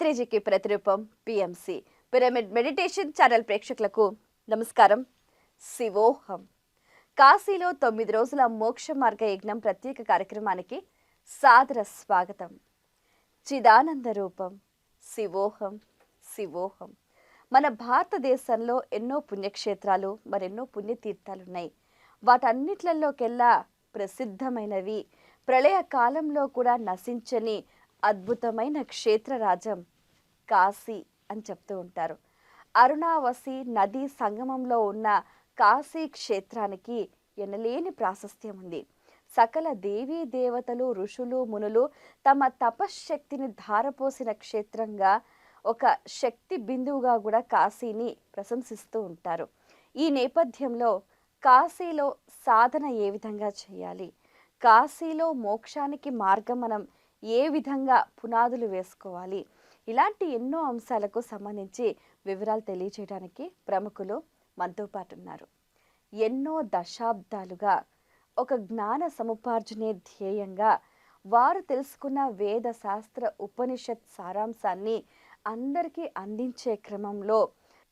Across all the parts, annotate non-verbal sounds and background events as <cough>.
రాత్రిజీకి ప్రతిరూపం PMC pyramid meditation channel ప్రేక్షకులకు నమస్కారం. శివోహం. కాశీలో తొమ్మిది రోజుల మోక్ష మార్గ యజ్ఞం ప్రత్యేక కార్యక్రమానికి సాదర స్వాగతం. చిదానంద రూపం. శివోహం. శివోహం. మన భారతదేశంలో ఎన్నో పుణ్యక్షేత్రాలు మరెన్నో పుణ్యతీర్థాలు ఉన్నాయి వాటన్నిట్లలోకెల్లా ప్రసిద్ధమైనవి. ప్రళయ కాలంలో కూడా నశించని అద్భుతమైన క్షేత్రరాజం కాశీ అని చెప్తూ ఉంటారు. అరుణావసి నదీ సంగమంలో ఉన్న కాశీ క్షేత్రానికి ఎనలేని ప్రాశస్త్యం ఉంది. సకల దేవీ దేవతలు ఋషులు మునులు తమ తపశ్శక్తిని ధారపోసిన క్షేత్రంగా ఒక శక్తి బిందువుగా కూడా కాశీని ప్రశంసిస్తూ ఉంటారు. ఈ నేపథ్యంలో కాశీలో సాధన ఏ విధంగా చేయాలి? కాశీలో మోక్షానికి మార్గం మనం ఏ విధంగా పునాదులు వేసుకోవాలి? ఇలాంటి ఎన్నో అంశాలకు సంబంధించి వివరాలు తెలియజేయడానికి ప్రముఖులు మనతో పాటు ఉన్నారు. ఎన్నో దశాబ్దాలుగా ఒక జ్ఞాన సముపార్జనే ధ్యేయంగా వారు తెలుసుకున్న వేద శాస్త్ర ఉపనిషత్ సారాంశాన్ని అందరికీ అందించే క్రమంలో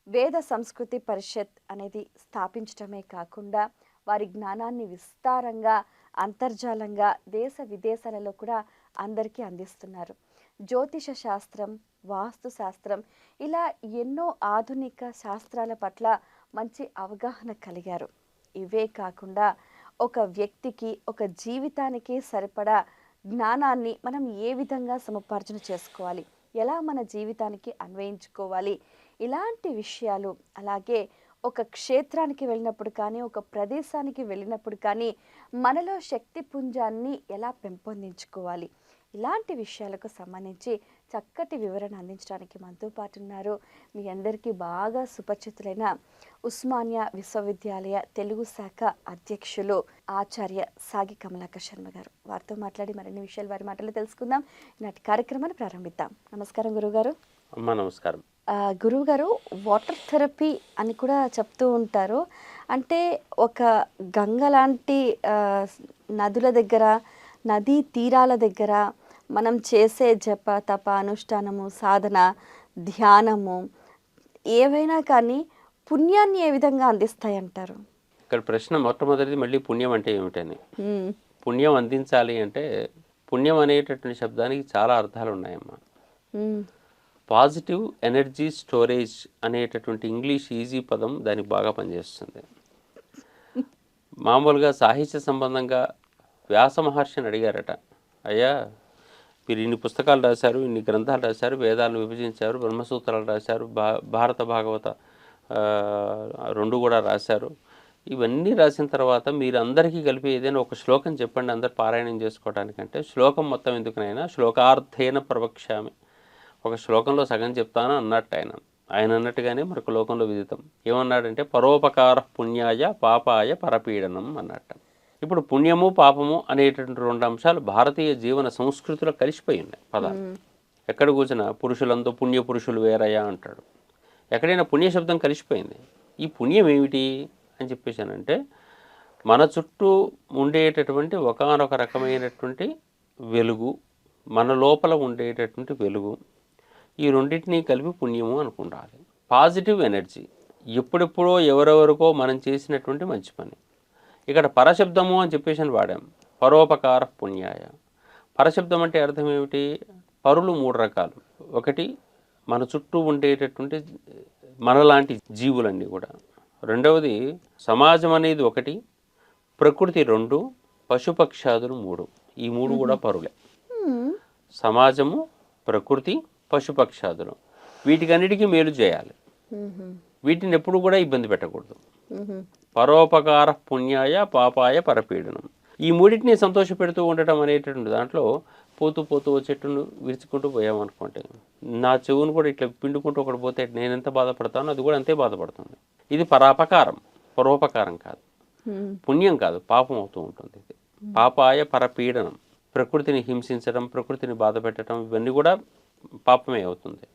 వేద సంస్కృతి పరిషత్ అనేది స్థాపించడమే కాకుండా వారి జ్ఞానాన్ని విస్తారంగా అంతర్జాలంగా దేశ విదేశాలలో కూడా అందరికీ అందిస్తున్నారు. జ్యోతిష శాస్త్రం వాస్తు శాస్త్రం ఇలా ఎన్నో ఆధునిక శాస్త్రాల పట్ల మంచి అవగాహన కలిగారు. ఇవే కాకుండా ఒక వ్యక్తికి ఒక జీవితానికి సరిపడా జ్ఞానాన్ని మనం ఏ విధంగా సముపార్జన చేసుకోవాలి? ఎలా మన జీవితానికి అన్వయించుకోవాలి? ఇలాంటి విషయాలు అలాగే ఒక క్షేత్రానికి వెళ్ళినప్పుడు కానీ ఒక ప్రదేశానికి వెళ్ళినప్పుడు కానీ మనలో శక్తి పుంజాన్ని ఎలా పెంపొందించుకోవాలి? ఇలాంటి విషయాలకు సంబంధించి చక్కటి వివరణ అందించడానికి మనతో పాటు ఉన్నారు మీ అందరికీ బాగా సుపరిచితులైన ఉస్మానియా విశ్వవిద్యాలయ తెలుగు శాఖ అధ్యక్షులు ఆచార్య సాగి కమలాకర్ శర్మ గారు. వారితో మాట్లాడి మరిన్ని విషయాలు వారి మాటలు తెలుసుకుందాం. నాటి కార్యక్రమాన్ని ప్రారంభిద్దాం. నమస్కారం గురుగారు నమస్కారం. గురువు గారు వాటర్ థెరపీ అని కూడా చెప్తూ ఉంటారు. అంటే ఒక గంగ లాంటి నదుల దగ్గర నదీ తీరాల దగ్గర మనం చేసే జప తప అనుష్ఠానము సాధన ధ్యానము ఏవైనా కానీ పుణ్యాన్ని ఏ విధంగా అందిస్తాయి అంటారు ఇక్కడ ప్రశ్న మొట్టమొదటిది మళ్ళీ పుణ్యం అంటే ఏమిటని. పుణ్యం అందించాలి అంటే పుణ్యం అనేటటువంటి శబ్దానికి చాలా అర్థాలు ఉన్నాయమ్మా. పాజిటివ్ ఎనర్జీ స్టోరేజ్ అనేటటువంటి ఇంగ్లీష్ ఈజీ పదం దానికి బాగా పనిచేస్తుంది. మామూలుగా సాహిత్య సంబంధంగా వ్యాస మహర్షిని అడిగారట అయ్యా మీరు ఇన్ని పుస్తకాలు రాశారు ఇన్ని గ్రంథాలు రాశారు వేదాలను విభజించారు బ్రహ్మసూత్రాలు రాశారు భా భారత భాగవత రెండు కూడా రాశారు. ఇవన్నీ రాసిన తర్వాత మీరు అందరికీ కలిపి ఏదైనా ఒక శ్లోకం చెప్పండి అందరు పారాయణం చేసుకోవడానికంటే శ్లోకం మొత్తం ఎందుకునైనా శ్లోకార్థేన ప్రవక్ష్యామి ఒక శ్లోకంలో సగం చెప్తాను అన్నట్టు ఆయన. ఆయన అన్నట్టుగానే మరొక లోకంలో విదితం. ఏమన్నాడంటే పరోపకార పుణ్యాయ పాపాయ పరపీడనం అన్నట్టు. ఇప్పుడు పుణ్యము పాపము అనేటటువంటి రెండు అంశాలు భారతీయ జీవన సంస్కృతిలో కలిసిపోయి ఉన్నాయి పదాలు. ఎక్కడ కూర్చున్నా పురుషులందు పుణ్య పురుషులు వేరయ్యా అంటాడు. ఎక్కడైనా పుణ్య శబ్దం కలిసిపోయింది. ఈ పుణ్యం ఏమిటి అని చెప్పేసానంటే మన చుట్టూ ఉండేటటువంటి ఒకానొక రకమైనటువంటి వెలుగు మన లోపల ఉండేటటువంటి వెలుగు ఈ రెండింటినీ కలిపి పుణ్యము అనుకుంటాలి పాజిటివ్ ఎనర్జీ ఎప్పుడెప్పుడో ఎవరెవరికో మనం చేసినటువంటి మంచి పని. ఇక్కడ పరశబ్దము అని చెప్పేసి అని వాడాం. పరోపకార పుణ్యాయ. పరశబ్దం అంటే అర్థం ఏమిటి? పరులు మూడు రకాలు. ఒకటి మన చుట్టూ ఉండేటటువంటి మనలాంటి జీవులన్నీ కూడా. రెండవది సమాజం అనేది ఒకటి ప్రకృతి రెండు పశుపక్షాదులు మూడు. ఈ మూడు కూడా పరులే. సమాజము ప్రకృతి పశుపక్షాదులు. వీటికన్నిటికీ మేలు చేయాలి. వీటిని ఎప్పుడు కూడా ఇబ్బంది పెట్టకూడదు. పరోపకార పుణ్యాయ పాపాయ పరపీడనం. ఈ మూడింటిని సంతోషపెడుతూ ఉండటం అనేటువంటి దాంట్లో పోతూ పోతూ చెట్టును విరుచుకుంటూ పోయామనుకోండి. నా చెవును కూడా ఇట్లా పిండుకుంటూ ఒకటి పోతే నేను ఎంత బాధపడతానో అది కూడా అంతే బాధపడుతుంది. ఇది పరాపకారం. పరోపకారం కాదు. పుణ్యం కాదు. పాపం అవుతూ ఉంటుంది ఇది. పాపాయ పరపీడనం. ప్రకృతిని హింసించడం ప్రకృతిని బాధ పెట్టడం ఇవన్నీ కూడా పాపమే అవుతుంది.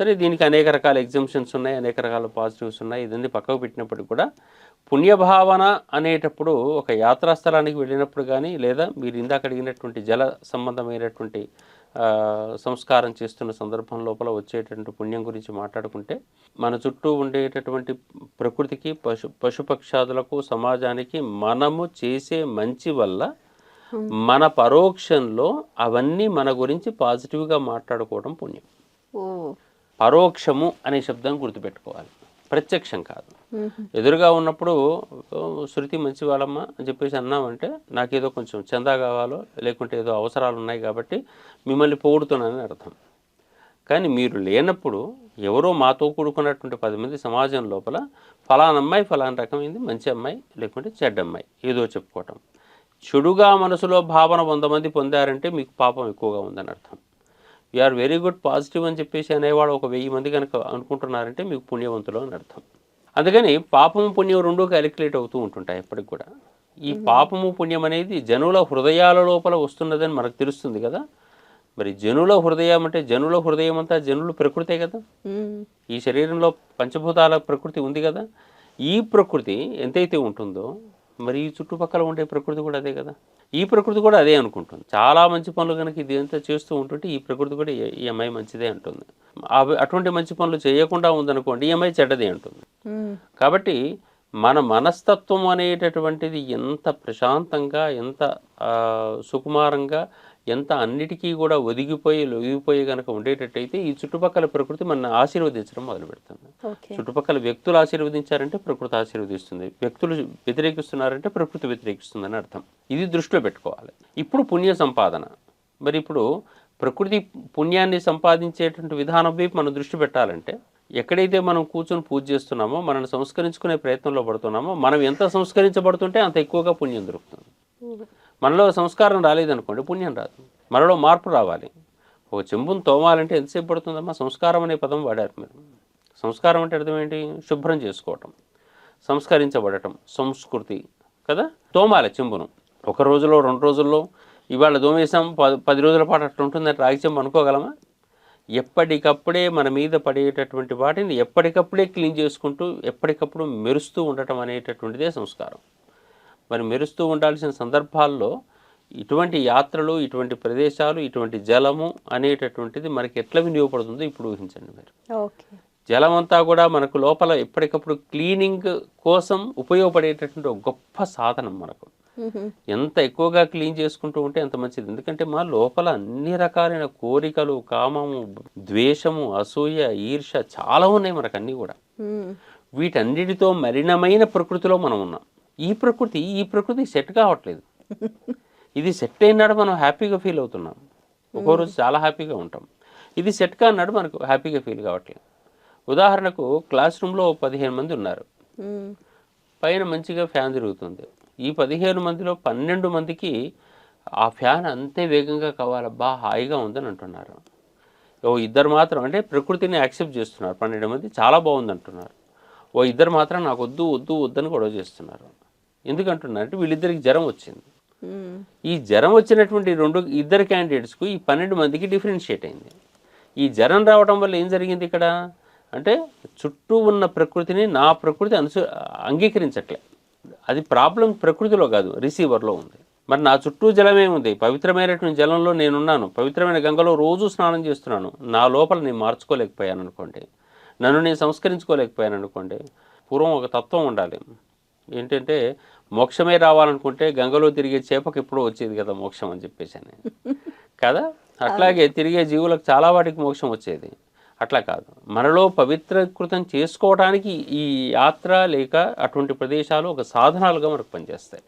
సరే దీనికి అనేక రకాల ఎగ్జిబిషన్స్ ఉన్నాయి అనేక రకాల పాజిటివ్స్ ఉన్నాయి. ఇదన్నీ పక్కకు పెట్టినప్పుడు కూడా పుణ్యభావన అనేటప్పుడు ఒక యాత్రా స్థలానికి వెళ్ళినప్పుడు కానీ లేదా మీరు ఇందాక అడిగినటువంటి జల సంబంధమైనటువంటి సంస్కారం చేస్తున్న సందర్భం లోపల వచ్చేటటువంటి పుణ్యం గురించి మాట్లాడుకుంటే మన చుట్టూ ఉండేటటువంటి ప్రకృతికి పశు పశుపక్షాదులకు సమాజానికి మనము చేసే మంచి వల్ల మన పరోక్షంలో అవన్నీ మన గురించి పాజిటివ్గా మాట్లాడుకోవడం పుణ్యం. పరోక్షము అనే శబ్దం గుర్తుపెట్టుకోవాలి. ప్రత్యక్షం కాదు. ఎదురుగా ఉన్నప్పుడు "ఓ, శృతి మంచి వాళ్ళమ్మ అని చెప్పేసి అన్నామంటే నాకేదో కొంచెం చందా కావాలో లేకుంటే ఏదో అవసరాలు ఉన్నాయి కాబట్టి మిమ్మల్ని పొగుడుతున్నానని అర్థం. కానీ మీరు లేనప్పుడు ఎవరో మాతో కూడుకున్నటువంటి పది మంది సమాజం లోపల ఫలానా అమ్మాయి ఫలానా రకమైంది మంచి అమ్మాయి లేకుంటే చెడ్డ అమ్మాయి ఏదో చెప్పుకోవటం. చెడుగా మనసులో భావన వంద మంది పొందారంటే మీకు పాపం ఎక్కువగా ఉందని అర్థం. ఆర్ వెరీ గుడ్ పాజిటివ్ అని చెప్పేసి అనేవాడు ఒక వెయ్యి మంది కనుక అనుకుంటున్నారంటే మీకు పుణ్యవంతులు అని అర్థం. అందుకని పాపము పుణ్యం రెండు క్యాలిక్యులేట్ అవుతూ ఉంటుంటాయి ఎప్పటికి కూడా. ఈ పాపము పుణ్యం అనేది జనుల హృదయాల లోపల వస్తున్నదని మనకు తెలుస్తుంది కదా. మరి జనుల హృదయం అంటే జనుల హృదయం అంతా జనులు ప్రకృతే కదా. ఈ శరీరంలో పంచభూతాల ప్రకృతి ఉంది కదా. ఈ ప్రకృతి ఎంతైతే ఉంటుందో మరి ఈ చుట్టుపక్కల ఉండే ప్రకృతి కూడా అదే కదా. ఈ ప్రకృతి కూడా అదే అనుకుంటుంది. చాలా మంచి పనులు కనుక ఇది ఎంత చేస్తూ ఉంటుంటే ఈ ప్రకృతి కూడా ఈ- అమ్మాయి మంచిదే అంటుంది. అవి అటువంటి మంచి పనులు చేయకుండా ఉందనుకోండి ఈ అమ్మాయి చెడ్డదే అంటుంది. కాబట్టి మన మనస్తత్వం అనేటటువంటిది ఎంత ప్రశాంతంగా ఎంత సుకుమారంగా ఎంత అన్నిటికీ కూడా ఒదిగిపోయి లొగిపోయి కనుక ఉండేటట్టయితే ఈ చుట్టుపక్కల ప్రకృతి మన ఆశీర్వదించడం మొదలు పెడుతుంది చుట్టుపక్కల వ్యక్తులు ఆశీర్వదించారంటే ప్రకృతి ఆశీర్వదిస్తుంది. వ్యక్తులు వ్యతిరేకిస్తున్నారంటే ప్రకృతి వ్యతిరేకిస్తుందని అర్థం. ఇది దృష్టిలో పెట్టుకోవాలి. ఇప్పుడు పుణ్య సంపాదన. మరి ఇప్పుడు ప్రకృతి పుణ్యాన్ని సంపాదించేటువంటి విధానం వైపు మనం దృష్టి పెట్టాలంటే ఎక్కడైతే మనం కూర్చొని పూజ చేస్తున్నామో మనల్ని సంస్కరించుకునే ప్రయత్నంలో పడుతున్నామో మనం ఎంత సంస్కరించబడుతుంటే అంత ఎక్కువగా పుణ్యం దొరుకుతుంది. మనలో సంస్కారం రాలేదనుకోండి పుణ్యం రాదు. మనలో మార్పు రావాలి. ఒక చెంబును తోమాలంటే ఎంతసేపు పడుతుందమ్మా? సంస్కారం అనే పదం వాడారు మీరు. సంస్కారం అంటే అర్థం ఏంటి? శుభ్రం చేసుకోవటం సంస్కరించబడటం సంస్కృతి కదా? తోమాలి చెంబును. ఒక రోజులో రెండు రోజుల్లో ఇవాళ దోమేసాం పది పది రోజుల పాటు అట్లా ఉంటుందని రాగి చెంబు అనుకోగలమా? ఎప్పటికప్పుడే మన మీద పడేటటువంటి వాటిని ఎప్పటికప్పుడే క్లీన్ చేసుకుంటూ ఎప్పటికప్పుడు మెరుస్తూ ఉండటం అనేటటువంటిదే సంస్కారం. మరి మెరుస్తూ ఉండాల్సిన సందర్భాల్లో ఇటువంటి యాత్రలు ఇటువంటి ప్రదేశాలు ఇటువంటి జలము అనేటటువంటిది మనకి ఎట్లా వినియోగపడుతుందో ఇప్పుడు ఊహించండి మీరు. జలం అంతా కూడా మనకు లోపల ఎప్పటికప్పుడు క్లీనింగ్ కోసం ఉపయోగపడేటటువంటి ఒక గొప్ప సాధనం మనకు. ఎంత ఎక్కువగా క్లీన్ చేసుకుంటూ ఉంటే అంత మంచిది. ఎందుకంటే మా లోపల అన్ని రకాలైన కోరికలు కామము ద్వేషము అసూయ ఈర్ష చాలా ఉన్నాయి మనకు అన్నీ కూడా. వీటన్నిటితో మలినమైన ప్రకృతిలో మనం ఉన్నాం. ఈ ప్రకృతి ఈ ప్రకృతి సెట్ కావట్లేదు. ఇది సెట్ అయినాడు మనం హ్యాపీగా ఫీల్ అవుతున్నాం. ఒక్కో రోజు చాలా హ్యాపీగా ఉంటాం. ఇది సెట్ కాన్నాడు మనకు హ్యాపీగా ఫీల్ కావట్లేదు. ఉదాహరణకు క్లాస్ రూమ్లో పదిహేను మంది ఉన్నారు. పైన మంచిగా ఫ్యాన్ తిరుగుతుంది. ఈ పదిహేను మందిలో పన్నెండు మందికి ఆ ఫ్యాన్ అంతే వేగంగా కావాలబ్బా హాయిగా ఉందని అంటున్నారు. ఓ ఇద్దరు మాత్రం అంటే ప్రకృతిని యాక్సెప్ట్ చేస్తున్నారు. పన్నెండు మంది చాలా బాగుంది అంటున్నారు ఓ ఇద్దరు మాత్రం నాకు వద్దు వద్దు వద్దని గొడవ చేస్తున్నారు. ఎందుకంటున్నారు అంటే వీళ్ళిద్దరికి జ్వరం వచ్చింది. ఈ జ్వరం వచ్చినటువంటి రెండు ఇద్దరు క్యాండిడేట్స్కు ఈ పన్నెండు మందికి డిఫరెన్షియేట్ అయింది. ఈ జ్వరం రావడం వల్ల ఏం జరిగింది ఇక్కడ? అంటే చుట్టూ ఉన్న ప్రకృతిని నా ప్రకృతి అనుసు అంగీకరించట్లే. అది ప్రాబ్లం ప్రకృతిలో కాదు రిసీవర్లో ఉంది. మరి నా చుట్టూ జలమే ఉంది. పవిత్రమైనటువంటి జలంలో నేనున్నాను. పవిత్రమైన గంగలో రోజు స్నానం చేస్తున్నాను. నా లోపల నేను మార్చుకోలేకపోయాను అనుకోండి నన్ను నేను సంస్కరించుకోలేకపోయాను అనుకోండి పూర్వం ఒక తత్వం ఉండాలి. ఏంటంటే మోక్షమే రావాలనుకుంటే గంగలో తిరిగే చేపకి ఎప్పుడో వచ్చేది కదా మోక్షం అని చెప్పేసి అని. కదా? అట్లాగే తిరిగే జీవులకు చాలా వాటికి మోక్షం వచ్చేది. అట్లా కాదు. మనలో పవిత్రకృతం చేసుకోవడానికి ఈ యాత్ర లేక అటువంటి ప్రదేశాలు ఒక సాధనాలుగా మనకు పనిచేస్తాయి.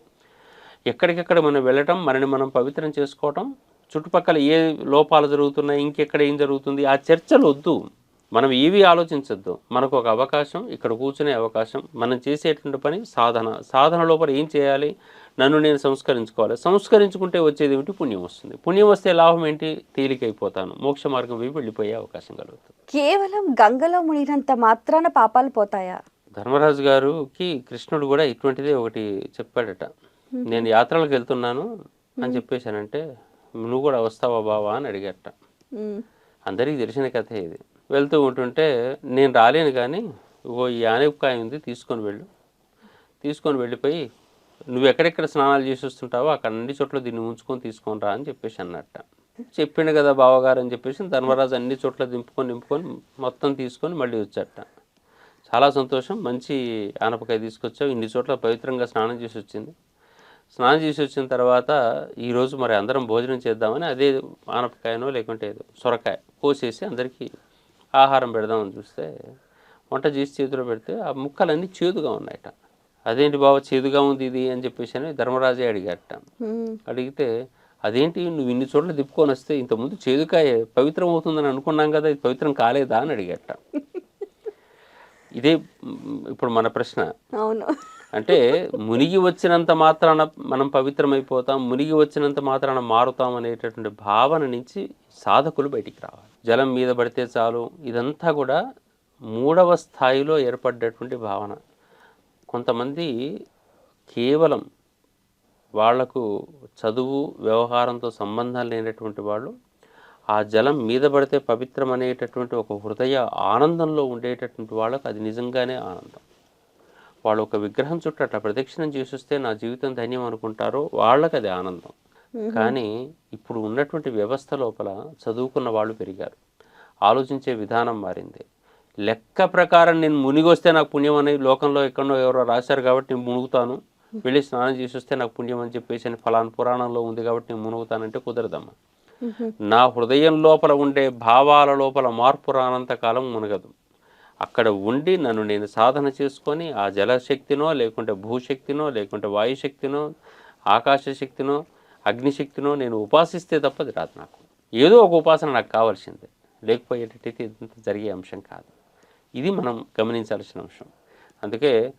ఎక్కడికెక్కడ మనం వెళ్ళటం మనని మనం పవిత్రం చేసుకోవటం చుట్టుపక్కల ఏ లోపాలు జరుగుతున్నాయి ఇంకెక్కడ ఏం జరుగుతుంది ఆ చర్చలు వద్దు. మనం ఏవి ఆలోచించొద్దు. మనకు ఒక అవకాశం ఇక్కడ కూర్చునే అవకాశం మనం చేసేటువంటి పని సాధన. సాధన లోపల ఏం చేయాలి? నన్ను నేను సంస్కరించుకోవాలి. సంస్కరించుకుంటే వచ్చేది ఏమిటి? పుణ్యం వస్తుంది. పుణ్యం వస్తే లాభం ఏంటి? తేలికైపోతాను. మోక్ష మార్గం వైపు వెళ్ళిపోయే అవకాశం కలుగుతుంది. కేవలం గంగలో మునిగినంత మాత్రాన పాపాలు పోతాయా? ధర్మరాజు గారుకి కృష్ణుడు కూడా ఇటువంటిదే ఒకటి చెప్పాడట. నేను యాత్రలకు వెళ్తున్నాను అని చెప్పేశానంటే నువ్వు కూడా వస్తావా బావా? అని అడిగారట. మ్మ్. అందరికీ తెలిసిన కథే ఇది. వెళ్తూ ఉంటుంటే నేను రాలేను కానీ ఓ ఈ ఆనపకాయ ఉంది తీసుకొని వెళ్ళు. తీసుకొని వెళ్ళిపోయి నువ్వు ఎక్కడెక్కడ స్నానాలు చేసి వస్తుంటావో అక్కడ అన్ని చోట్ల దీన్ని ఉంచుకొని తీసుకొని రా అని చెప్పేసి అన్నట్ట. చెప్పిండు కదా బావగారు అని చెప్పేసి ధర్మరాజు అన్ని చోట్ల దింపుకొని నింపుకొని మొత్తం తీసుకొని మళ్ళీ వచ్చాట. చాలా సంతోషం. మంచి ఆనపకాయ తీసుకొచ్చావు. ఇన్ని చోట్ల పవిత్రంగా స్నానం చేసి వచ్చింది. స్నానం చేసి వచ్చిన తర్వాత ఈరోజు మరి అందరం భోజనం చేద్దామని అదే ఆనపకాయనో లేకుంటే సొరకాయ కోసేసి అందరికీ ఆహారం పెడదామని చూస్తే వంట చేసి చేతిలో పెడితే ఆ ముక్కలన్నీ చేదుగా ఉన్నాయట. అదేంటి బావ చేదుగా ఉంది ఇది? అని చెప్పేసి అని ధర్మరాజే అడిగారట. మ్మ్. అడిగితే అదేంటి నువ్వు ఇన్ని చోట్ల తిప్పుకొని వస్తే ఇంతకుముందు చేదుకాయ పవిత్రం అవుతుందని అనుకున్నాం కదా ఇది పవిత్రం కాలేదా? అని అడిగట <laughs> ఇదే ఇప్పుడు మన ప్రశ్న. అవును. <laughs> అంటే మునిగి వచ్చినంత మాత్రాన మనం పవిత్రమైపోతాం మునిగి వచ్చినంత మాత్రాన మారుతాం అనేటటువంటి భావన నుంచి సాధకులు బయటికి రావాలి. జలం మీద పడితే చాలు. ఇదంతా కూడా మూడవ స్థాయిలో ఏర్పడ్డటువంటి భావన. కొంతమంది కేవలం వాళ్ళకు చదువు వ్యవహారంతో సంబంధం లేనటువంటి వాళ్ళు ఆ జలం మీద పడితే పవిత్రం అనేటటువంటి ఒక హృదయ ఆనందంలో ఉండేటటువంటి వాళ్ళకు అది నిజంగానే ఆనందం. వాళ్ళు ఒక విగ్రహం చుట్టూ అట్లా ప్రదక్షిణం చేసిస్తే నా జీవితం ధన్యం అనుకుంటారో వాళ్ళకి అది ఆనందం. కానీ ఇప్పుడు ఉన్నటువంటి వ్యవస్థ లోపల చదువుకున్న వాళ్ళు పెరిగారు. ఆలోచించే విధానం మారింది. లెక్క ప్రకారం నేను మునిగొస్తే నాకు పుణ్యం అని లోకంలో ఎక్కడో ఎవరో రాశారు కాబట్టి నేను మునుగుతాను. వెళ్ళి స్నానం చేసి వస్తే నాకు పుణ్యం అని చెప్పేసి అని ఫలానా పురాణంలో ఉంది కాబట్టి నేను మునుగుతానంటే కుదరదమ్మా. నా హృదయం లోపల ఉండే భావాల లోపల మార్పు రానంత కాలం మునగదు. అక్కడ ఉండి నన్ను నేను సాధన చేసుకొని ఆ జలశక్తినో లేకుంటే భూశక్తినో లేకుంటే వాయుశక్తినో ఆకాశ శక్తినో అగ్నిశక్తినో నేను ఉపాసిస్తే తప్ప అది రాదు నాకు. ఏదో ఒక ఉపాసన నాకు కావాల్సిందే. లేకపోయేటట్టయితే ఇదంతా జరిగే అంశం కాదు. ఇది మనం గమనించాల్సిన అంశం. అందుకే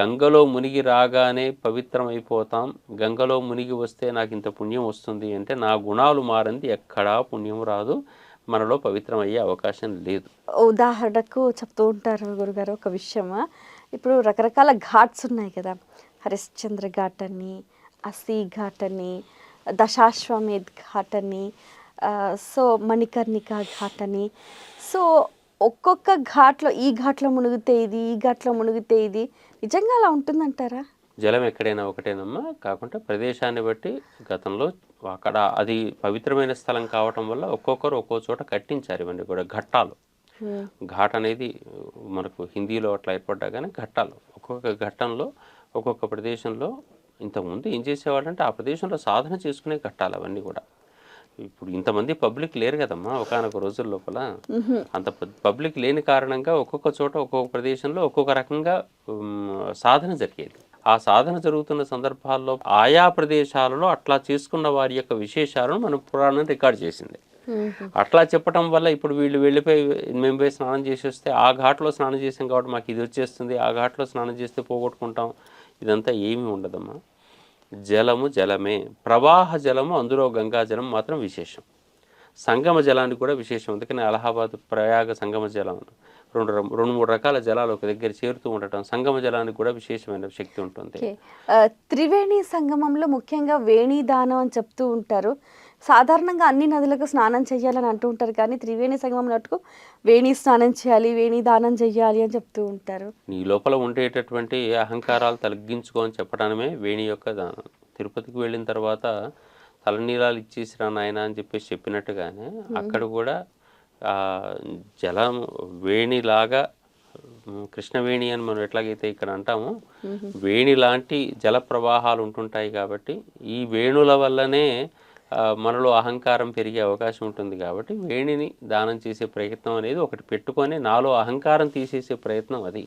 గంగలో మునిగి రాగానే పవిత్రం అయిపోతాం గంగలో మునిగి వస్తే నాకు ఇంత పుణ్యం వస్తుంది అంటే నా గుణాలు మారింది ఎక్కడా పుణ్యం రాదు. మనలో పవిత్రం అయ్యే అవకాశం లేదు. ఉదాహరణకు చెప్తూ ఉంటారు గురుగారు ఒక విషయమా. ఇప్పుడు రకరకాల ఘాట్స్ ఉన్నాయి కదా. హరిశ్చంద్ర ఘాట్ అని అసీ ఘాట్ అని దశాశ్వమేధ్ ఘాట్ అని సో మణికర్ణిక ఘాట్ అని సో ఒక్కొక్క ఘాట్లో ఈ ఘాట్లో మునిగితే ఇది ఈ ఘాట్లో మునిగితే ఇది నిజంగా అలా ఉంటుందంటారా? జలం ఎక్కడైనా ఒకటేనమ్మా. కాకుండా ప్రదేశాన్ని బట్టి గతంలో అక్కడ అది పవిత్రమైన స్థలం కావటం వల్ల ఒక్కొక్కరు ఒక్కో చోట కట్టించారు ఇవన్నీ కూడా ఘట్టాలు. ఘాట్ అనేది మనకు హిందీలో అట్లా ఏర్పడ్డా కానీ ఘట్టాలు. ఒక్కొక్క ఘట్టంలో ఒక్కొక్క ప్రదేశంలో ఇంతకుముందు ఏం చేసేవాళ్ళంటే ఆ ప్రదేశంలో సాధన చేసుకునే ఘట్టాలు అవన్నీ కూడా. ఇప్పుడు ఇంతమంది పబ్లిక్ లేరు కదమ్మా ఒకనొక రోజుల లోపల. అంత పబ్లిక్ లేని కారణంగా ఒక్కొక్క చోట ఒక్కొక్క ప్రదేశంలో ఒక్కొక్క రకంగా సాధన జరిగేది. ఆ సాధన జరుగుతున్న సందర్భాల్లో ఆయా ప్రదేశాలలో అట్లా చేసుకున్న వారి యొక్క విశేషాలను మన పురాణం రికార్డ్ చేసింది. అట్లా చెప్పటం వల్ల ఇప్పుడు వీళ్ళు వెళ్ళిపోయి మేము పోయి స్నానం చేసి వస్తే ఆ ఘాట్లో స్నానం చేసాం కాబట్టి మాకు ఇది వచ్చేస్తుంది ఆ ఘాట్లో స్నానం చేస్తే పోగొట్టుకుంటాం. ఇదంతా ఏమీ ఉండదమ్మా. జలము జలమే. ప్రవాహ జలము అందులో గంగా జలం మాత్రం విశేషం. సంగమ జలానికి కూడా విశేషం. అందుకని అలహాబాద్ ప్రయాగ సంగమ జలం రెండు రెండు మూడు రకాల జలాలు ఒక దగ్గర చేరుతూ ఉండటం సంగమ జలానికి కూడా విశేషమైన శక్తి ఉంటుంది త్రివేణి సంగమంలో ముఖ్యంగా వేణి దానం అని చెప్తూ ఉంటారు. సాధారణంగా అన్ని నదులకు స్నానం చేయాలని అంటూ ఉంటారు కానీ త్రివేణి సంగమం నటుకు వేణి స్నానం చేయాలి వేణి దానం చేయాలి అని చెప్తూ ఉంటారు. నీ లోపల ఉండేటటువంటి అహంకారాలు తగ్గించుకో అని చెప్పడమే వేణి యొక్క దానం తిరుపతికి వెళ్ళిన తర్వాత తలనీలాలు ఇచ్చేసిరా నాయన అని చెప్పేసి చెప్పినట్టుగానే అక్కడ కూడా ఆ జలం వేణిలాగా కృష్ణవేణి అని మనం ఎట్లాగైతే ఇక్కడ అంటామో వేణి లాంటి జల ప్రవాహాలు ఉంటుంటాయి కాబట్టి ఈ వేణుల వల్లనే మనలో అహంకారం పెరిగే అవకాశం ఉంటుంది కాబట్టి వేణిని దానం చేసే ప్రయత్నం అనేది ఒకటి పెట్టుకొని నాలో అహంకారం తీసేసే ప్రయత్నం అది.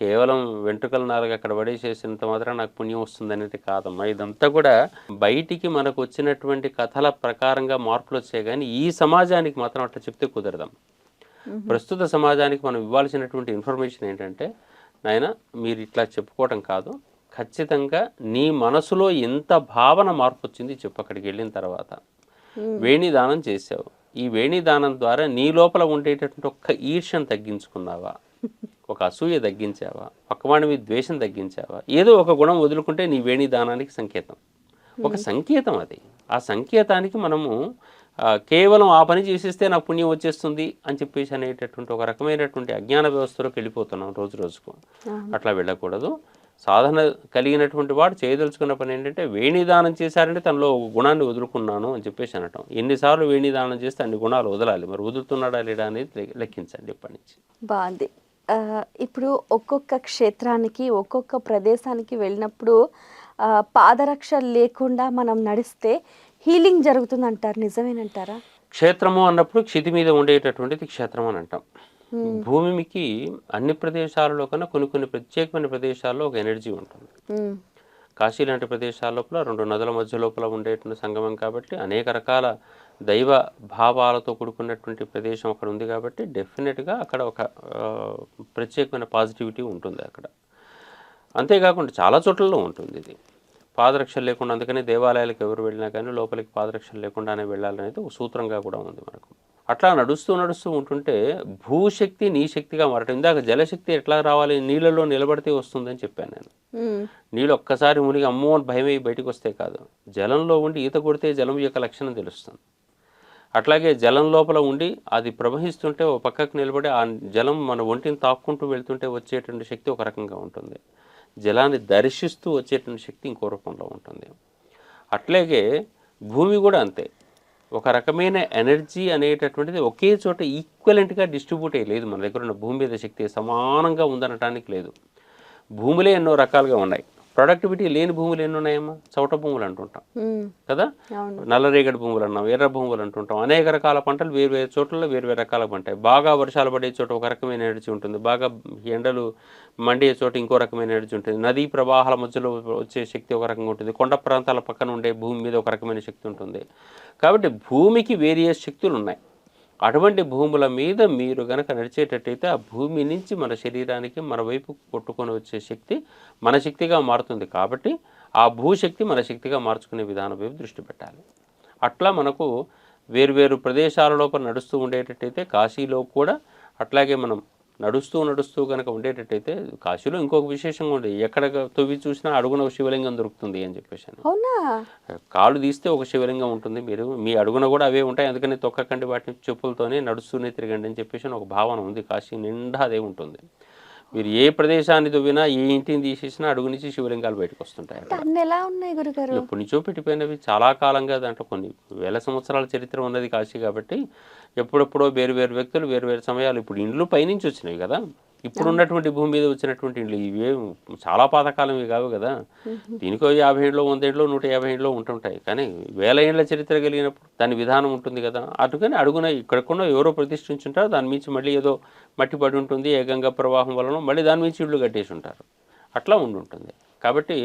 కేవలం వెంట్రుకల నాలుగు అక్కడ పడేసేసినంత మాత్రం నాకు పుణ్యం వస్తుంది అనేది కాదమ్మా. ఇదంతా కూడా బయటికి మనకు వచ్చినటువంటి కథల ప్రకారంగా మార్పులు వచ్చాయి కానీ ఈ సమాజానికి మాత్రం అట్లా చెప్తే కుదరదమ్మా. ప్రస్తుత సమాజానికి మనం ఇవ్వాల్సినటువంటి ఇన్ఫర్మేషన్ ఏంటంటే నాయన మీరు ఇట్లా చెప్పుకోవటం కాదు. ఖచ్చితంగా నీ మనసులో ఎంత భావన మార్పు వచ్చింది చెప్పు అక్కడికి వెళ్ళిన తర్వాత. వేణి దానం చేసావు. ఈ వేణి దానం ద్వారా నీ లోపల ఉండేటటువంటి ఒక్క ఈర్ష్యను తగ్గించుకున్నావా? <laughs> ఒక అసూయ తగ్గించావా? పక్కవాడి మీద ద్వేషం తగ్గించావా? ఏదో ఒక గుణం వదులుకుంటే నీ వేణి దానానికి సంకేతం. ఒక సంకేతం అది. ఆ సంకేతానికి మనము కేవలం ఆ పని చేసేస్తే నాకు పుణ్యం వచ్చేస్తుంది అని చెప్పేసి అనేటటువంటి ఒక రకమైనటువంటి అజ్ఞాన వ్యవస్థలోకి వెళ్ళిపోతున్నాం రోజు రోజుకు. అట్లా వెళ్ళకూడదు. సాధన కలిగినటువంటి వాడు చేయదలుచుకున్న పని ఏంటంటే వేణిదానం చేశారంటే తనలో ఒక గుణాన్ని వదులుకున్నాను అని చెప్పేసి అనటం. ఎన్నిసార్లు వేణిదానం చేస్తే అన్ని గుణాలు వదలాలి. మరి వదులుతున్నాడా లేడా అనేది లెక్కించండి ఇప్పటి నుంచి. బాగుంది. ఇప్పుడు ఒక్కొక్క క్షేత్రానికి ఒక్కొక్క ప్రదేశానికి వెళ్ళినప్పుడు పాదరక్ష లేకుండా మనం నడిస్తే హీలింగ్ జరుగుతుంది అంటారు నిజమేనంటారా? క్షేత్రము అన్నప్పుడు క్షితి మీద ఉండేటటువంటిది క్షేత్రం అని అంటాం. భూమికి అన్ని ప్రదేశాలలో కన్నా కొన్ని కొన్ని ప్రత్యేకమైన ప్రదేశాల్లో ఒక ఎనర్జీ ఉంటుంది. కాశీ లాంటి ప్రదేశాల లోపల రెండు నదుల మధ్య లోపల ఉండేటువంటి సంగమం కాబట్టి అనేక రకాల దైవ భావాలతో కూడుకున్నటువంటి ప్రదేశం అక్కడ ఉంది కాబట్టి డెఫినెట్గా అక్కడ ఒక ప్రత్యేకమైన పాజిటివిటీ ఉంటుంది అక్కడ. అంతేకాకుండా చాలా చోట్లలో ఉంటుంది ఇది. పాదరక్షలు లేకుండా అందుకని దేవాలయాలకు ఎవరు వెళ్ళినా కానీ లోపలికి పాదరక్షలు లేకుండానే వెళ్ళాలనేది ఒక సూత్రంగా కూడా ఉంది మనకు. అట్లా నడుస్తూ నడుస్తూ ఉంటుంటే భూశక్తి నీ శక్తిగా మారటం. ఇందాక జలశక్తి ఎట్లా రావాలి? నీళ్ళలో నిలబడితే వస్తుందని చెప్పాను నేను. నీళ్ళు ఒక్కసారి మునిగి అమ్మో అని భయమై బయటకు వస్తే కాదు. జలంలో ఉండి ఈత కొడితే జలం యొక్క లక్షణం తెలుస్తుంది. అట్లాగే జలం లోపల ఉండి అది ప్రవహిస్తుంటే ఒక పక్కకు నిలబడి ఆ జలం మన ఒంటిని తాక్కుంటూ వెళ్తుంటే వచ్చేటువంటి శక్తి ఒక రకంగా ఉంటుంది. జలాన్ని దర్శిస్తూ వచ్చేటువంటి శక్తి ఇంకో రూపంలో ఉంటుంది. అట్లాగే భూమి కూడా అంతే. ఒక రకమైన ఎనర్జీ అనేటటువంటిది ఒకే చోట ఈక్వలెంట్గా డిస్ట్రిబ్యూట్ అయ్యలేదు మన దగ్గర ఉన్న భూమి మీద శక్తి సమానంగా ఉందనటానికి లేదు. భూములే ఎన్నో రకాలుగా ఉన్నాయి. ప్రొడక్టివిటీ లేని భూములు ఎన్ని ఉన్నాయమ్మా? చౌట భూములు అంటుంటాం. కదా? నల్లరేగడి భూములు అన్నాం ఎర్ర భూములు అంటుంటాం. అనేక రకాల పంటలు వేరు వేరు చోట్ల వేరు వేరు రకాల పంటాయి బాగా వర్షాలు పడే చోట ఒక రకమైన ఎనర్జీ ఉంటుంది. బాగా ఎండలు మండే చోట ఇంకో రకమైన ఎనర్జీ ఉంటుంది. నదీ ప్రవాహాల మధ్యలో వచ్చే శక్తి ఒక రకంగా ఉంటుంది. కొండ ప్రాంతాల పక్కన ఉండే భూమి మీద ఒక రకమైన శక్తి ఉంటుంది. కాబట్టి భూమికి వేరియస్ శక్తులు ఉన్నాయి. అటువంటి భూముల మీద మీరు గనక నడిచేటట్టయితే ఆ భూమి నుంచి మన శరీరానికి మన వైపు కొట్టుకొని వచ్చే శక్తి మన శక్తిగా మారుతుంది. కాబట్టి ఆ భూశక్తి మన శక్తిగా మార్చుకునే విధానం వైపు దృష్టి పెట్టాలి. అట్లా మనకు వేరువేరు ప్రదేశాల లోపల నడుస్తూ ఉండేటట్టయితే కాశీలో కూడా అట్లాగే మనం నడుస్తూ నడుస్తూ కనుక ఉండేటట్టయితే కాశీలో ఇంకొక విశేషంగా ఉండేది. ఎక్కడ తవ్వి చూసినా అడుగున ఒక శివలింగం దొరుకుతుంది అని చెప్పేసి. అవునా? కాళ్ళు తీస్తే ఒక శివలింగం ఉంటుంది. మీరు మీ అడుగున కూడా అవే ఉంటాయి. అందుకని తొక్కకండి వాటిని చెప్పులతోనే నడుస్తూనే తిరగండి అని చెప్పేసి ఒక భావన ఉంది. కాశీ నిండా అదే ఉంటుంది. మీరు ఏ ప్రదేశాన్ని తవ్వినా ఏ ఇంటిని తీసేసినా అడుగు నుంచి శివలింగాలు బయటకు వస్తుంటాయి ఎలా ఉన్నాయి గురుగారు? ఎప్పటి నుంచో పెట్టిపోయినవి. చాలా కాలంగా దాంట్లో కొన్ని వేల సంవత్సరాల చరిత్ర ఉన్నది కాశీ కాబట్టి ఎప్పుడెప్పుడో వేరు వేరు వ్యక్తులు వేరు వేరు సమయాలు ఇప్పుడు ఇండ్లు పైనుంచి వచ్చినాయి కదా. ఇప్పుడు ఉన్నటువంటి భూమి మీద వచ్చినటువంటి ఇండ్లు ఇవే చాలా పాతకాలం ఇవి కావు కదా. దీనికో యాభై ఏళ్ళు వంద ఏళ్ళు నూట యాభై ఏళ్ళు ఉంటుంటాయి. కానీ వేల ఏళ్ళ చరిత్ర కలిగినప్పుడు దాని విధానం ఉంటుంది కదా. అటుకని అడుగున ఇక్కడకుండా ఎవరో ప్రతిష్ఠించుంటారు దాని మించి మళ్ళీ ఏదో మట్టి పడి ఉంటుంది ఏ గంగా ప్రవాహం వలన మళ్ళీ దాని మించి ఇళ్ళు కట్టేసి ఉంటారు. అట్లా ఉండి ఉంటుంది కాబట్టి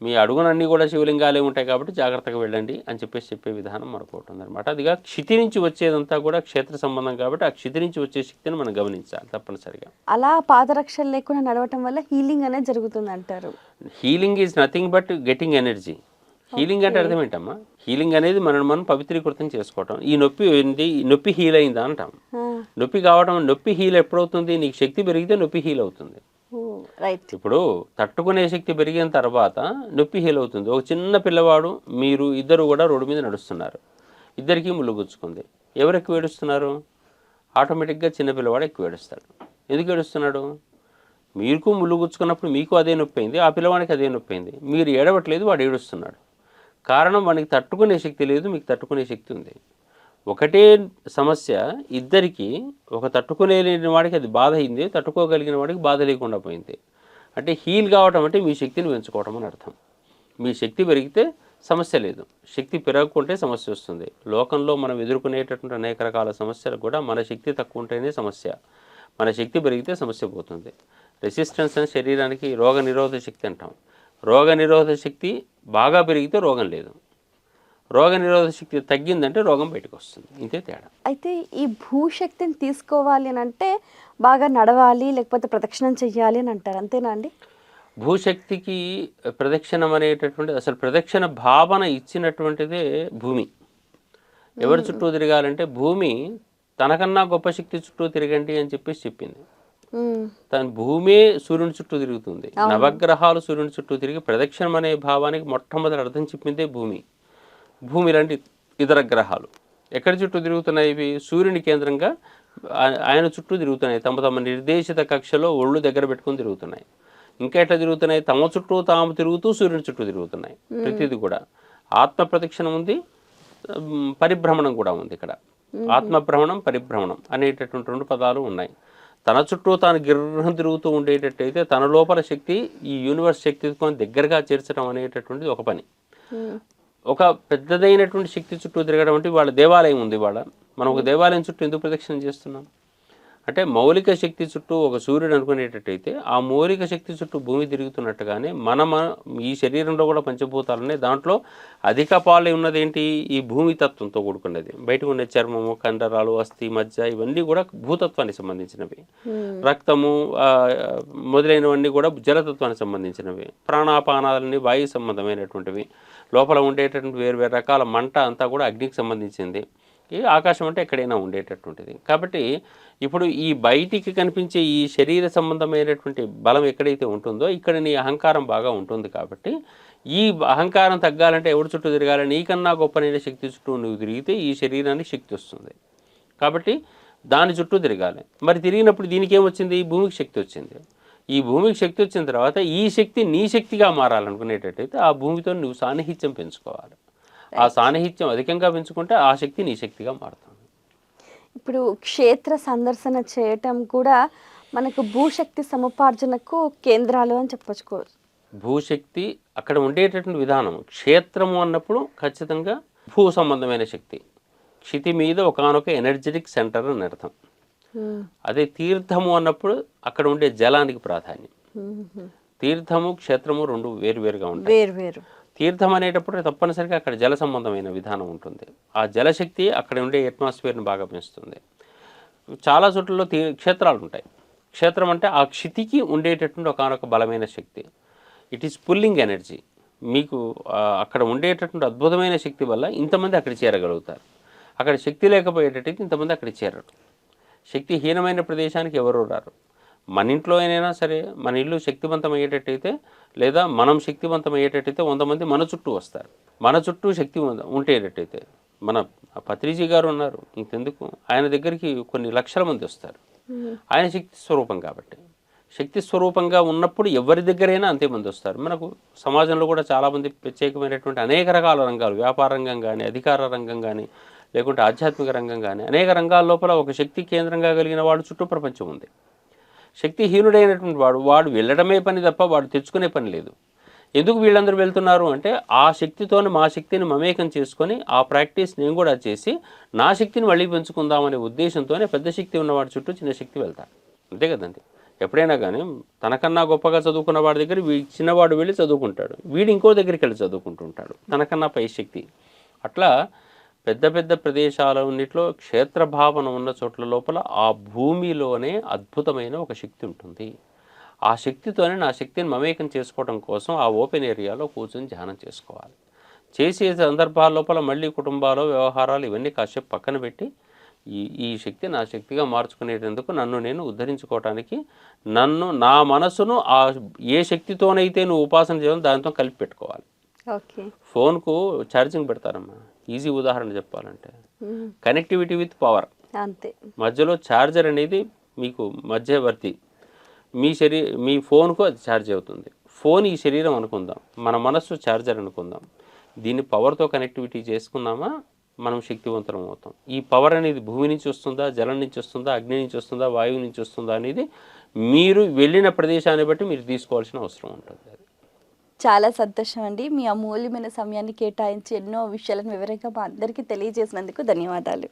మీ అడుగునన్నీ కూడా శివలింగాలే ఉంటాయి కాబట్టి జాగ్రత్తగా వెళ్ళండి అని చెప్పేసి చెప్పే విధానం మనకు ఒకటి ఉందన్నమాట. అదిగా క్షితి నుంచి వచ్చేదంతా కూడా క్షేత్ర సంబంధం కాబట్టి ఆ క్షితి నుంచి వచ్చే శక్తిని మనం గమనించాలి తప్పనిసరిగా. అలా పాదరక్షలు లేకుండా నడవటం వల్ల హీలింగ్ అనేది జరుగుతుంది అంటారు healing is nothing but getting energy. Healing అంటే అర్థం ఏంటమ్మా? హీలింగ్ అనేది మనం మనం పవిత్రీకృతం చేసుకోవటం. ఈ నొప్పి ఏంటి ఈ నొప్పి హీల్ అయిందా అంటాం నొప్పి కావడం నొప్పి హీల్ ఎప్పుడవుతుంది? నీకు శక్తి పెరిగితే నొప్పి హీల్ అవుతుంది. రైట్. ఇప్పుడు తట్టుకునే శక్తి పెరిగిన తర్వాత నొప్పి హీల్ అవుతుంది. ఒక చిన్న పిల్లవాడు మీరు ఇద్దరు కూడా రోడ్డు మీద నడుస్తున్నారు. ఇద్దరికి ముళ్ళు గుచ్చుకుంది. ఎవరు ఎక్కువ ఏడుస్తున్నారు? ఆటోమేటిక్గా చిన్న పిల్లవాడు ఎక్కువ ఏడుస్తాడు. ఎందుకు ఏడుస్తున్నాడు? మీకు ముళ్ళు గుచ్చుకున్నప్పుడు మీకు అదే నొప్పి అయింది ఆ పిల్లవాడికి అదే నొప్పి అయింది. మీరు ఏడవట్లేదు వాడు ఏడుస్తున్నాడు. కారణం వానికి తట్టుకునే శక్తి లేదు మీకు తట్టుకునే శక్తి ఉంది. ఒకటే సమస్య ఇద్దరికి ఒక తట్టుకోలేని వాడికి అది బాధ అయింది తట్టుకోగలిగిన వాడికి బాధ లేకుండా పోయింది. అంటే హీల్ కావటం అంటే మీ శక్తిని పెంచుకోవటం అని అర్థం. మీ శక్తి పెరిగితే సమస్య లేదు. శక్తి పెరగకుంటే సమస్య వస్తుంది. లోకంలో మనం ఎదుర్కొనేటటువంటి అనేక రకాల సమస్యలు కూడా మన శక్తి తక్కువ ఉంటేనే సమస్య. మన శక్తి పెరిగితే సమస్య పోతుంది. రెసిస్టెన్స్ అని శరీరానికి రోగ నిరోధక శక్తి అంటాం. రోగ నిరోధక శక్తి బాగా పెరిగితే రోగం లేదు. రోగ నిరోధక శక్తి తగ్గిందంటే రోగం బయటకు వస్తుంది ఇంతే తేడా. అయితే ఈ భూశక్తిని తీసుకోవాలి అని అంటే బాగా నడవాలి లేకపోతే ప్రదక్షిణం చెయ్యాలి అని అంటారు. అంతేనా అండి? భూశక్తికి ప్రదక్షిణం అనేటటువంటిది అసలు ప్రదక్షిణ భావన ఇచ్చినటువంటిదే భూమి. ఎవరి చుట్టూ తిరగాలంటే భూమి తనకన్నా గొప్ప శక్తి చుట్టూ తిరగండి అని చెప్పేసి చెప్పింది. తన భూమే సూర్యుని చుట్టూ తిరుగుతుంది. నవగ్రహాలు సూర్యుని చుట్టూ తిరిగి ప్రదక్షిణం అనే భావానికి మొట్టమొదటి అర్థం చెప్పిందే భూమి. భూమి లాంటి ఇతర గ్రహాలు. ఎక్కడి చుట్టూ తిరుగుతున్నాయి ఇవి? సూర్యుని కేంద్రంగా ఆయన చుట్టూ తిరుగుతున్నాయి. తమ తమ నిర్దేశిత కక్షలో ఒళ్ళు దగ్గర పెట్టుకొని తిరుగుతున్నాయి. ఇంకా ఎట్లా తిరుగుతున్నాయి? తమ చుట్టూ తాము తిరుగుతూ సూర్యుని చుట్టూ తిరుగుతున్నాయి. ప్రతిదీ కూడా. ఆత్మ ప్రదక్షిణ ఉంది పరిభ్రమణం కూడా ఉంది ఇక్కడ. ఆత్మభ్రమణం పరిభ్రమణం అనేటటువంటి రెండు పదాలు ఉన్నాయి. తన చుట్టూ తాను గిర్రం తిరుగుతూ ఉండేటట్టయితే తన లోపల శక్తి ఈ యూనివర్స్ శక్తితో దగ్గరగా చేర్చడం అనేటటువంటిది ఒక పని. ఒక పెద్దదైనటువంటి శక్తి చుట్టూ తిరగడం అంటే వాళ్ళ దేవాలయం ఉంది వాళ్ళ మనం ఒక దేవాలయం చుట్టూ ఎందుకు ప్రదక్షిణ చేస్తున్నాం? అంటే మౌలిక శక్తి చుట్టూ ఒక సూర్యుడు అనుకునేటట్టయితే ఆ మౌలిక శక్తి చుట్టూ భూమి తిరుగుతున్నట్టుగానే మన మన- ఈ శరీరంలో కూడా పంచభూతాలనే దాంట్లో అధిక పాలు ఉన్నది ఏంటి ఈ భూమి తత్వంతో కూడుకున్నది. బయటకు ఉన్న చర్మము కండరాలు అస్థి మజ్జ ఇవన్నీ కూడా భూతత్వానికి సంబంధించినవి. ఉమ్, రక్తము మొదలైనవన్నీ కూడా జలతత్వానికి సంబంధించినవి. ప్రాణాపానాలన్నీ వాయు సంబంధమైనటువంటివి. లోపల ఉండేటటువంటి వేరు వేరు రకాల మంట అంతా కూడా అగ్నికి సంబంధించింది. ఈ ఆకాశం అంటే ఎక్కడైనా ఉండేటటువంటిది. కాబట్టి ఇప్పుడు ఈ బయటికి కనిపించే ఈ శరీర సంబంధమైనటువంటి బలం ఎక్కడైతే ఉంటుందో ఇక్కడ నీ అహంకారం బాగా ఉంటుంది కాబట్టి ఈ అహంకారం తగ్గాలంటే ఎవరి చుట్టూ తిరగాలి? నీకన్నా గొప్పనైన శక్తి చుట్టూ నువ్వు తిరిగితే ఈ శరీరానికి శక్తి వస్తుంది. కాబట్టి దాని చుట్టూ తిరగాలి. మరి తిరిగినప్పుడు దీనికి ఏమొచ్చింది భూమికి శక్తి వచ్చింది. ఈ భూమికి శక్తి వచ్చిన తర్వాత ఈ శక్తి నీ శక్తిగా మారాలనుకునేటట్టయితే ఆ భూమితో నువ్వు సాన్నిహిత్యం పెంచుకోవాలి. ఆ సాన్నిహిత్యం అధికంగా పెంచుకుంటే ఆ శక్తి నీ శక్తిగా మారుతుంది. ఇప్పుడు క్షేత్ర సందర్శన చేయటం కూడా మనకు భూశక్తి సముపార్జనకు కేంద్రాలు అని చెప్పొచ్చు భూశక్తి అక్కడ ఉండేటటువంటి విధానం క్షేత్రము అన్నప్పుడు ఖచ్చితంగా భూ సంబంధమైన శక్తి. క్షితి మీద ఒకనొక ఎనర్జెటిక్ సెంటర్ అని అర్థం. అదే తీర్థము అన్నప్పుడు అక్కడ ఉండే జలానికి ప్రాధాన్యం. తీర్థము క్షేత్రము రెండు వేరువేరుగా ఉంటాయి. తీర్థం అనేటప్పుడు తప్పనిసరిగా అక్కడ జల సంబంధమైన విధానం ఉంటుంది. ఆ జలశక్తి అక్కడ ఉండే అట్మాస్ఫియర్ని బాగా పెంచుతుంది. చాలా చోట్లలో తీ క్షేత్రాలు ఉంటాయి. క్షేత్రం అంటే ఆ క్షితికి ఉండేటటువంటి ఒకనొక బలమైన శక్తి. ఇట్ ఈస్ పుల్లింగ్ ఎనర్జీ మీకు అక్కడ ఉండేటటువంటి అద్భుతమైన శక్తి వల్ల ఇంతమంది అక్కడ చేరగలుగుతారు. అక్కడ శక్తి లేకపోయేటట్టయితే ఇంతమంది అక్కడ చేరరు. శక్తిహీనమైన ప్రదేశానికి ఎవరు రారు? మన ఇంట్లో అయినా సరే మన ఇల్లు శక్తివంతం అయ్యేటట్టయితే లేదా మనం శక్తివంతం అయ్యేటట్టయితే వంద మంది మన చుట్టూ వస్తారు. మన చుట్టూ శక్తి ఉంటేటట్టయితే ఉండేటట్టయితే మన పత్రిజీ గారు ఉన్నారు ఇంకెందుకు? ఆయన దగ్గరికి కొన్ని లక్షల మంది వస్తారు. ఆయన శక్తి స్వరూపం కాబట్టి. శక్తి స్వరూపంగా ఉన్నప్పుడు ఎవరి దగ్గరైనా అంతే మంది వస్తారు. మనకు సమాజంలో కూడా చాలామంది ప్రత్యేకమైనటువంటి అనేక రకాల రంగాలు వ్యాపార రంగం కానీ అధికార రంగం కానీ లేకుంటే ఆధ్యాత్మిక రంగం కానీ అనేక రంగాల లోపల ఒక శక్తి కేంద్రంగా కలిగిన వాడు చుట్టూ ప్రపంచం ఉంది. శక్తిహీనుడైనటువంటి వాడు వాడు వెళ్ళడమే పని తప్ప వాడు తెచ్చుకునే పని లేదు. ఎందుకు వీళ్ళందరూ వెళ్తున్నారు అంటే ఆ శక్తితోనే మా శక్తిని మమేకం చేసుకొని ఆ ప్రాక్టీస్ నేను కూడా చేసి నా శక్తిని మళ్ళీ పెంచుకుందామనే ఉద్దేశంతోనే పెద్ద శక్తి ఉన్నవాడి చుట్టూ చిన్న శక్తి వెళ్తాడు అంతే కదండి. ఎప్పుడైనా కానీ తనకన్నా గొప్పగా చదువుకున్న వాడి దగ్గర వీ చిన్నవాడు వెళ్ళి చదువుకుంటాడు. వీడు ఇంకో దగ్గరికి వెళ్ళి చదువుకుంటుంటాడు తనకన్నా పై శక్తి. అట్లా పెద్ద పెద్ద ప్రదేశాలన్నింటిలో క్షేత్ర భావన ఉన్న చోట్ల లోపల ఆ భూమిలోనే అద్భుతమైన ఒక శక్తి ఉంటుంది. ఆ శక్తితోనే నా శక్తిని మమేకం చేసుకోవడం కోసం ఆ ఓపెన్ ఏరియాలో కూర్చొని ధ్యానం చేసుకోవాలి. చేసే సందర్భాల లోపల మళ్ళీ కుటుంబాలు వ్యవహారాలు ఇవన్నీ కాసేపు పక్కన పెట్టి ఈ ఈ శక్తి నా శక్తిగా మార్చుకునేటందుకు నన్ను నేను ఉద్ధరించుకోవటానికి నన్ను నా మనసును ఆ ఏ శక్తితోనైతే నువ్వు ఉపాసన చేయాలో దాంతో కలిపి పెట్టుకోవాలి. ఫోన్కు ఛార్జింగ్ పెడతారమ్మా. ఈజీ ఉదాహరణ చెప్పాలంటే. కనెక్టివిటీ విత్ పవర్ అంతే. మధ్యలో ఛార్జర్ అనేది మీకు మధ్యవర్తి. మీ శరీ మీ ఫోన్కు అది ఛార్జ్ అవుతుంది. ఫోన్ ఈ శరీరం అనుకుందాం. మన మనస్సు ఛార్జర్ అనుకుందాం. దీన్ని పవర్తో కనెక్టివిటీ చేసుకున్నామా? మనం శక్తివంతరం అవుతాం. ఈ పవర్ అనేది భూమి నుంచి వస్తుందా? జలం నుంచి వస్తుందా? అగ్ని నుంచి వస్తుందా? వాయువు నుంచి వస్తుందా అనేది మీరు వెళ్ళిన ప్రదేశాన్ని బట్టి మీరు తీసుకోవాల్సిన అవసరం ఉంటుంది. చాలా సంతోషం అండి మీ అమూల్యమైన సమయాన్ని కేటాయించి ఎన్నో విషయాలను వివరంగా మా అందరికీ తెలియజేసినందుకు ధన్యవాదాలు.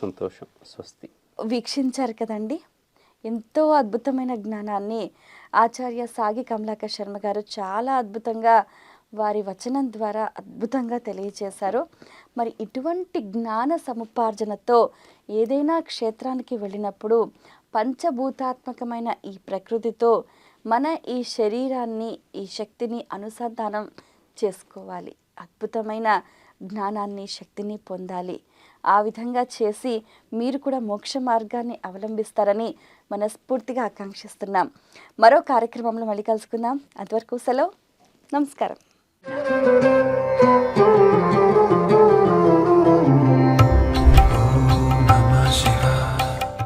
సంతోషం. స్వస్తి. వీక్షించారు కదండి. ఎంతో అద్భుతమైన జ్ఞానాన్ని ఆచార్య సాగి కమలాకర్ శర్మ గారు చాలా అద్భుతంగా వారి వచనం ద్వారా అద్భుతంగా తెలియచేశారు మరి ఇటువంటి జ్ఞాన సముపార్జనతో ఏదైనా క్షేత్రానికి వెళ్ళినప్పుడు పంచభూతాత్మకమైన ఈ ప్రకృతితో మన ఈ శరీరాన్ని ఈ శక్తిని అనుసంధానం చేసుకోవాలి. అద్భుతమైన జ్ఞానాన్ని శక్తిని పొందాలి. ఆ విధంగా చేసి మీరు కూడా మోక్ష మార్గాన్ని అవలంబిస్తారని మనస్ఫూర్తిగా ఆకాంక్షిస్తున్నాం. మరో కార్యక్రమంలో మళ్ళీ కలుసుకుందాం. అంతవరకు సెలవు. నమస్కారం.